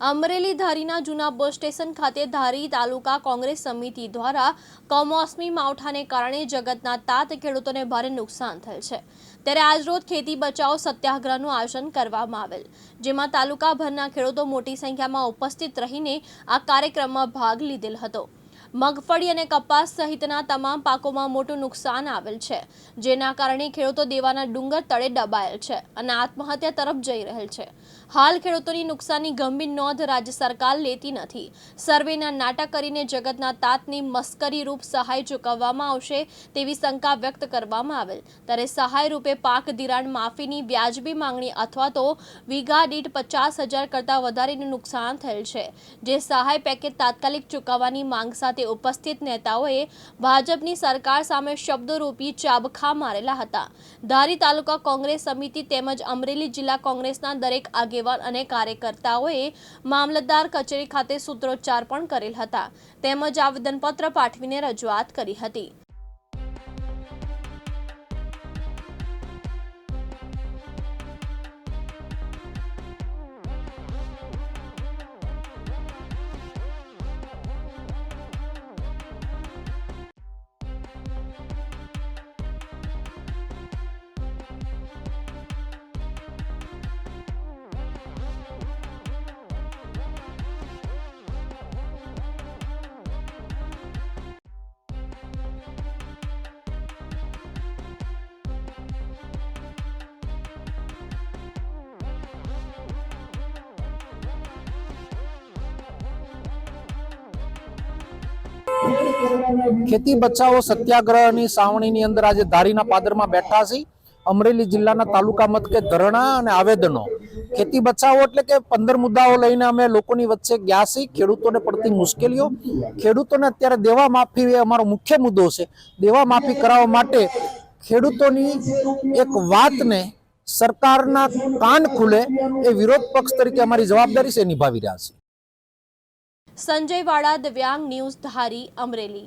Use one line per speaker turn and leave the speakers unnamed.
અમરેલી ધારીના જૂના bus station ખાતે ધારી તાલુકા કોંગ્રેસ સમિતિ દ્વારા કમોસમી માવઠાને કારણે જગતના તાત ખેડૂતોને ભારે નુકસાન થયેલ છે. ત્યારે આજરોજ ખેતી બચાવો સત્યાગ્રહનું આયોજન કરવામાં આવેલ, જેમાં તાલુકાભરના ખેડૂતો મોટી સંખ્યામાં ઉપસ્થિત રહીને આ કાર્યક્રમમાં ભાગ લીધેલ હતો. મગફળી અને કપાસ સહિતના તમામ પાકોમાં મોટું નુકસાન આવેલ છે. જેના કારણે ખેડૂતો દેવાના ડુંગર તળે દબાયેલ છે અને આત્મહત્યા તરફ જઈ રહેલ છે. હાલ ખેડૂતોની નુકસાનની ગંભીર નોંધ રાજ્ય સરકાર લેતી નથી. સર્વેના નાટક કરીને જગતના તાતની મસ્કરી રૂપ સહાય ચૂકવવામાં આવશે તેવી શંકા વ્યક્ત કરવામાં આવેલ. ત્યારે સહાય રૂપે પાક ધિરાણ માફીની વ્યાજબી માંગણી અથવા તો વીઘા દીઠ પચાસ હજાર કરતાં વધારેનું નુકસાન થયેલ છે. જે સહાય પેકેજ તાત્કાલિક ચૂકવવાની માંગ સાથે ઉપસ્થિત નેતાઓએ ભાજપની સરકાર સામે શબ્દરૂપી ચાબખા મારેલા હતા. ધારી તાલુકા કોંગ્રેસ સમિતિ તેમજ અમરેલી જિલ્લા કોંગ્રેસના દરેક આગેવાન અને કાર્યકર્તાઓએ મામલતદાર કચેરી ખાતે સૂત્રોચ્ચાર પણ કરેલ હતા. તેમજ આવેદનપત્ર પાઠવીને રજૂઆત કરી હતી.
ખેતી બચાવો સત્યાગ્રહની સાવણીની અંદર આજે ધારીના પાદરમાં બેઠા છે. અમરેલી જિલ્લાના તાલુકા મથકે ધરણા અને આવેદનો. ખેતી બચાવો એટલે કે પંદર મુદ્દાઓ લઈને અમે લોકોની વચ્ચે ગયા છીએ ખેડૂતોને પડતી મુશ્કેલીઓ. ખેડૂતોને અત્યારે દેવા માફી એ અમારો મુખ્ય મુદ્દો છે. દેવા માફી કરાવવા માટે ખેડૂતોની એક વાતને સરકારના કાન ખુલે એ વિરોધ પક્ષ તરીકે અમારી જવાબદારી છે નિભાવી રહ્યા છે
સંજય વાળા દિવ્યાંગ ન્યૂઝ ધારી અમરેલી